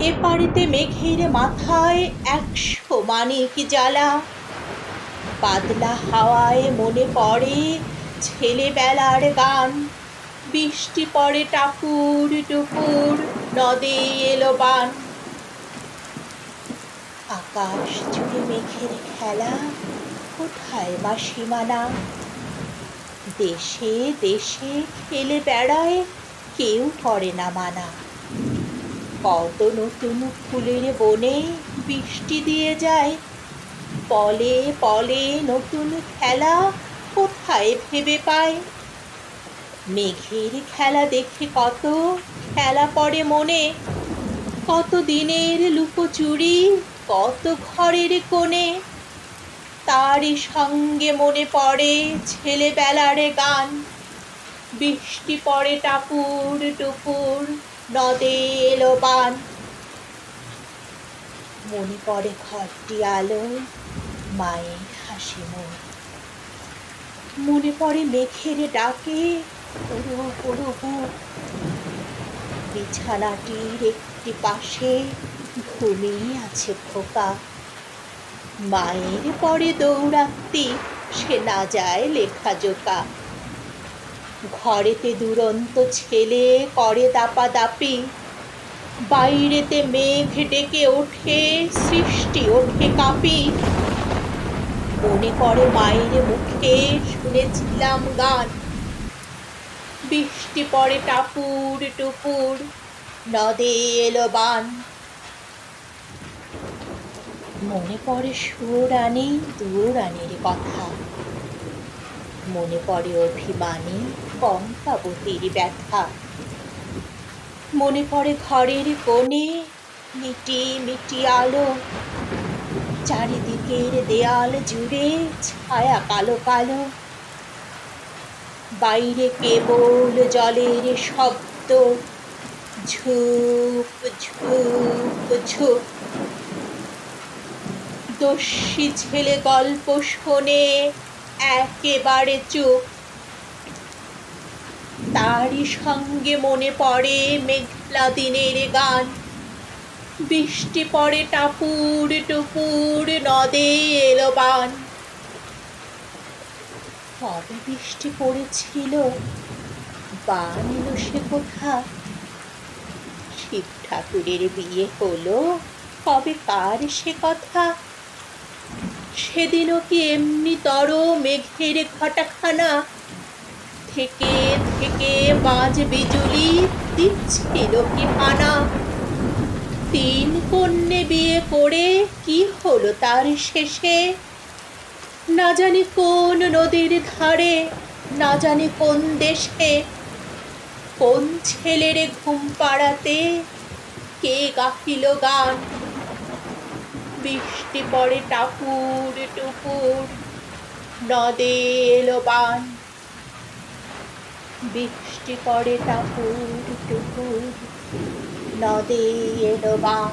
এ পারেতে মেঘের মাথায় একশো মানিক জ্বালা। বাদলা হাওয়ায় মনে পড়ে ছেলেবেলার গান। বৃষ্টি পড়ে টাপুর টুপুর, নদে এলো বান। আকাশ জুড়ে মেঘের খেলা, কোথায় বা সীমানা? দেশে দেশে খেলে বেড়ায় কেউ করে না মানা। কত নতুন ফুলের বনে বৃষ্টি দিয়ে যায়। পলে পলে নতুন খেলা কোথায় ভেবে পায়? মেঘের খেলা দেখে কত খেলা পড়ে মনে। কত দিনের লুকোচুরি, কত ঘরের কোণে। তারই সঙ্গে মনে পড়ে ছেলেবেলার গান। বৃষ্টি পড়ে টাপুর টুপুর নদে এলো বান মনে পড়ে ঘরটি আলো, মায়ের হাসি মুখ মনে পড়ে মেঘের ডাকে বিছানাটির একটি পাশে ঘুমিয়ে আছে খোকা। মায়ের পরে দৌড়াত্তি সে না যায় লেখা জোকা ঘরেতে দুরন্ত ছেলে করে দাপা দাপি বাইরেতে মেঘ ডেকে ওঠে, সৃষ্টি ওঠে কাঁপি। মনে করে মায়ের মুখে শুনেছিলাম গান। বৃষ্টি পড়ে টাপুর টুপুর, নদে এলো বান। মনে পড়ে সুরানি, দুরানির কথা। মনে পড়ে অভিমানী কঙ্কাবতীর ব্যথা। মনে পড়ে ঘরের কোণে, মিটি মিটি আলো। চারিদিকের দেয়াল জুড়ে ছায়া কালো কালো। বাইরে কেবল জলের শব্দ, ঝুপ ঝুপ ঝুপ। দস্যি ছেলে গল্প শোনে একেবারে চুপ। তারই সঙ্গে মনে পড়ে মেঘলা দিনের গান। বৃষ্টি পড়ে টাপুর টুপুর নদে এলো বান। কবে বৃষ্টি পড়েছিল? বান এলো সে কোথা শিব ঠাকুরের বিয়ে হলো? কবে কার সে কথা? সেদিনও কি এমনি তর মেঘের ঘটাখানা? থেকে থেকে বাজ বিজুলি দিচ্ছিল কি হানা? তিন কন্যে বিয়ে করে কি হলো তার শেষে? না জানি কোন নদীর ধারে, না জানি কোন দেশে। কোন ছেলের ঘুম পাড়াতে কে গাহিল গান? বৃষ্টি পড়ে টাপুর টুপুর নদে এলো বান। বৃষ্টি পড়ে টাপুর টুপুর নদে এলো বান।